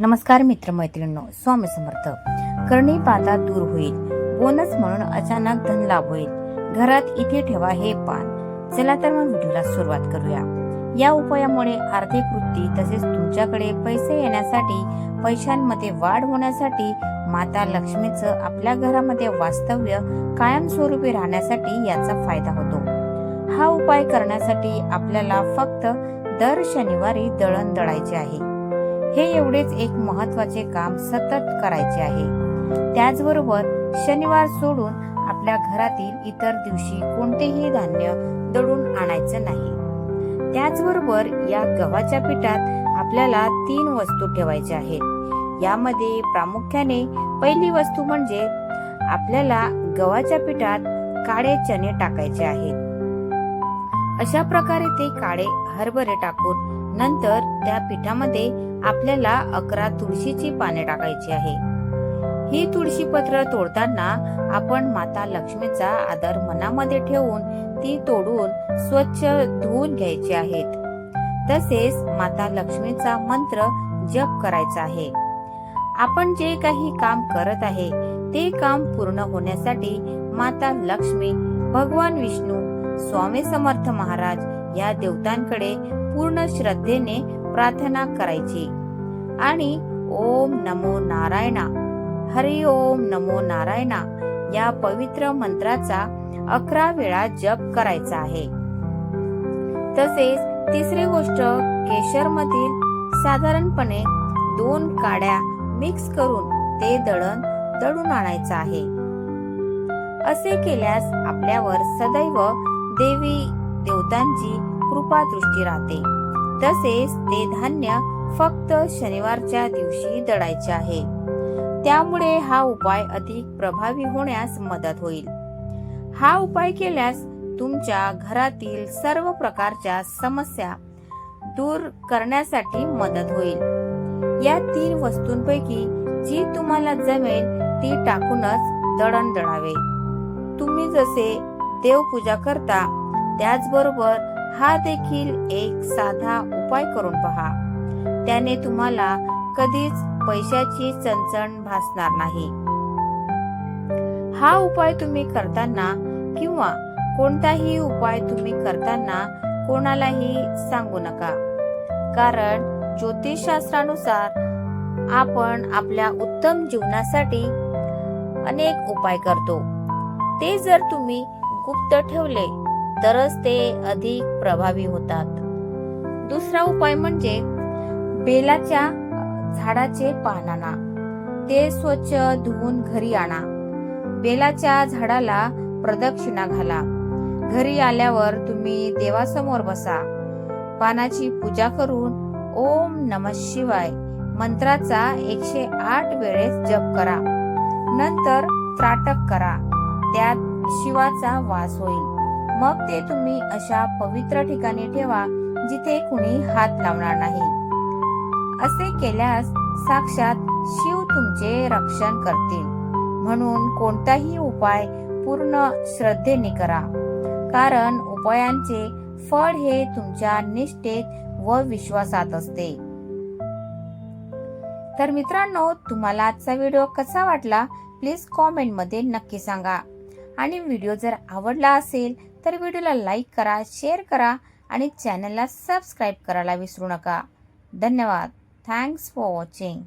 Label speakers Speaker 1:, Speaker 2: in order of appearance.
Speaker 1: नमस्कार मित्रमैत्रिणींनो स्वामी समर्थ. करणी पाता दूर होईल. बोनस म्हणून अचानक धन लाभ होईल. घरात इथे ठेवा हे पान. चला तर मग व्हिडिओला सुरुवात करूया. या उपायामुळे आर्थिक वृत्ती तसेच तुमच्याकडे पैसे येण्यासाठी पैशांमध्ये वाढ होण्यासाठी माता लक्ष्मीचं आपल्या घरामध्ये वास्तव्य कायमस्वरूपी राहण्यासाठी याचा फायदा होतो. हा उपाय करण्यासाठी आपल्याला फक्त दर शनिवारी दळण दळायचे आहे. हे एवढेच एक महत्त्वाचे काम सतत करायचे आहे. त्याचबरोबर शनिवार सोडून आपल्या घरातील इतर दिवशी कोणतेही धान्य दळून आणायचं नाही. त्याचबरोबर या गव्हाच्या पिठात आपल्याला तीन वस्तू ठेवायच्या आहेत. यामध्ये प्रामुख्याने पहिली वस्तू म्हणजे आपल्याला गव्हाच्या पिठात काळे चणे टाकायचे आहेत. अशा प्रकारे ते काळे हरभरे टाकून नंतर त्या पिठामध्ये आपल्याला अकरा तुळशीची पाने टाकायची आहे. ही तुळशी पत्र तोडताना आपण माता लक्ष्मीचा आदर मनामध्ये ठेवून ती तोडून स्वच्छ धुवून घ्यायची आहेत. तसेच माता लक्ष्मीचा मंत्र जप करायचा आहे. आपण जे काही काम करत आहे ते काम पूर्ण होण्यासाठी माता लक्ष्मी भगवान विष्णू स्वामी समर्थ महाराज या देवतांकडे पूर्ण श्रद्धेने प्रार्थना करायची. आणि ओम नमो नारायणा हरि ओम नमो नारायणा या पवित्र मंत्राचा अकरा वेळा जप करायचा आहे. तसेच तिसरी गोष्ट केशर मधील साधारणपणे दोन काड्या मिक्स करून ते दळण दळून आणायचं आहे. असे केल्यास आपल्यावर सदैव देवी देवतांची कृपा दृष्टी राहते. तसेच ते धान्य फक्त शनिवारच्या दिवशी दळायचे आहे. त्यामुळे हा उपाय अधिक प्रभावी होण्यास मदत होईल. हा उपाय केल्यास तुमच्या घरातील सर्व प्रकारच्या समस्या दूर करण्यासाठी मदत होईल. या तीन वस्तूंपैकी जी तुम्हाला जमेल ती टाकूनच दळण दळावे तुम्ही जसे देवपूजा करता त्याचबरोबर हा देखील एक साधा उपाय करून पहा. त्याने तुम्हाला कधीच पैशाची चणचण भासणार नाही. हा उपाय तुम्ही करताना किंवा कोणताही उपाय तुम्ही करताना कोणालाही सांगू नका. कारण ज्योतिषशास्त्रानुसार आपण आपल्या उत्तम जीवनासाठी अनेक उपाय करतो. ते जर तुम्ही गुप्त ठेवले तरच ते अधिक प्रभावी होतात. दुसरा उपाय म्हणजे बेलाच्या झाडाचे पान आणा. ते स्वच्छ धुवून घरी आणा. बेलाच्या झाडाला प्रदक्षिणा घाला. घरी आल्यावर तुम्ही देवासमोर बसा. पानाची पूजा करून ओम नम शिवाय मंत्राचा एकशे आठ वेळेस जप करा. नंतर त्राटक करा. त्यात शिवाचा वास होईल. मग ते तुम्ही अशा पवित्र ठिकाणी ठेवा जिथे कुणी हात लावणार नाही. असे केल्यास साक्षात शिव तुमचे रक्षण करतील. म्हणून कोणताही उपाय पूर्ण श्रद्धेने करा. कारण उपायांचे फळ हे तुमच्या निष्ठेत व विश्वासात असते. तर मित्रांनो तुम्हाला आजचा व्हिडिओ कसा वाटला? प्लीज कॉमेंटमध्ये नक्की सांगा. आणि व्हिडिओ जर आवडला असेल तर व्हिडिओला लाईक करा शेअर करा आणि चॅनलला सबस्क्राईब करायला विसरू नका. धन्यवाद. Thanks for watching.